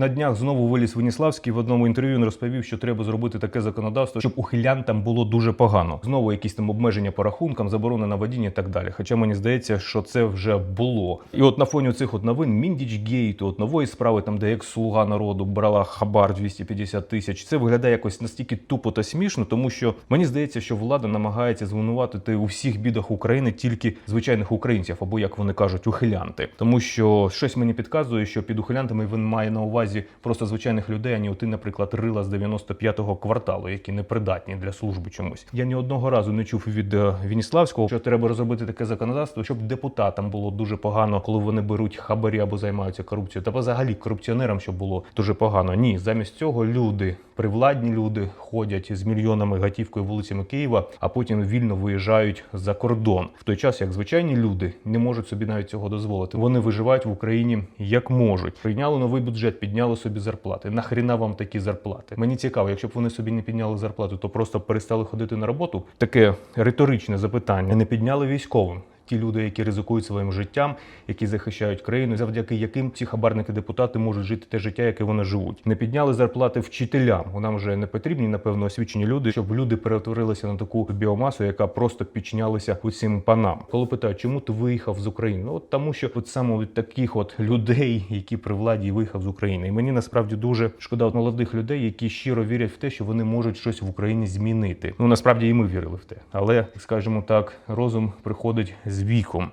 На днях знову виліз Веніславський в одному інтерв'ю. Він розповів, що треба зробити таке законодавство, щоб ухилянтам було дуже погано. Знову якісь там обмеження по рахункам, заборони на водіння і так далі. Хоча мені здається, що це вже було. І от на фоні цих от новин Міндіч Гейту, от нової справи, там де як слуга народу брала хабар 250 тисяч. Це виглядає якось настільки тупо та смішно, тому що мені здається, що влада намагається звинуватити у всіх бідах України тільки звичайних українців, або як вони кажуть, ухилянти. Тому що щось мені підказує, що під ухилянтами він має на увазі просто звичайних людей, а не оти, наприклад, рила з 95-го кварталу, які непридатні для служби чомусь. Я ні одного разу не чув від е, Вініславського, що треба розробити таке законодавство, щоб депутатам було дуже погано, коли вони беруть хабарі або займаються корупцією, та взагалі корупціонерам, щоб було дуже погано. Ні, замість цього люди, привладні люди, ходять з мільйонами готівкою вулицями Києва, а потім вільно виїжджають за кордон. В той час як звичайні люди не можуть собі навіть цього дозволити. Вони виживають в Україні як можуть. Прийняли новий бюджет, підняли собі зарплати. Нахріна вам такі зарплати? Мені цікаво, якщо б вони собі не підняли зарплату, то просто перестали ходити на роботу. Таке риторичне запитання. Не підняли військовим. Ті люди, які ризикують своїм життям, які захищають країну, завдяки яким ці хабарники депутати можуть жити те життя, яке вони живуть. Не підняли зарплати вчителям. Нам вже не потрібні, напевно, освічені люди, щоб люди перетворилися на таку біомасу, яка просто підчинялася усім панам. Коли питають, чому ти виїхав з України? Ну от тому, що от саме від таких от людей, які при владі виїхав з України, і мені насправді дуже шкода от молодих людей, які щиро вірять в те, що вони можуть щось в Україні змінити. Ну насправді і ми вірили в те, але скажімо так, розум приходить з віком.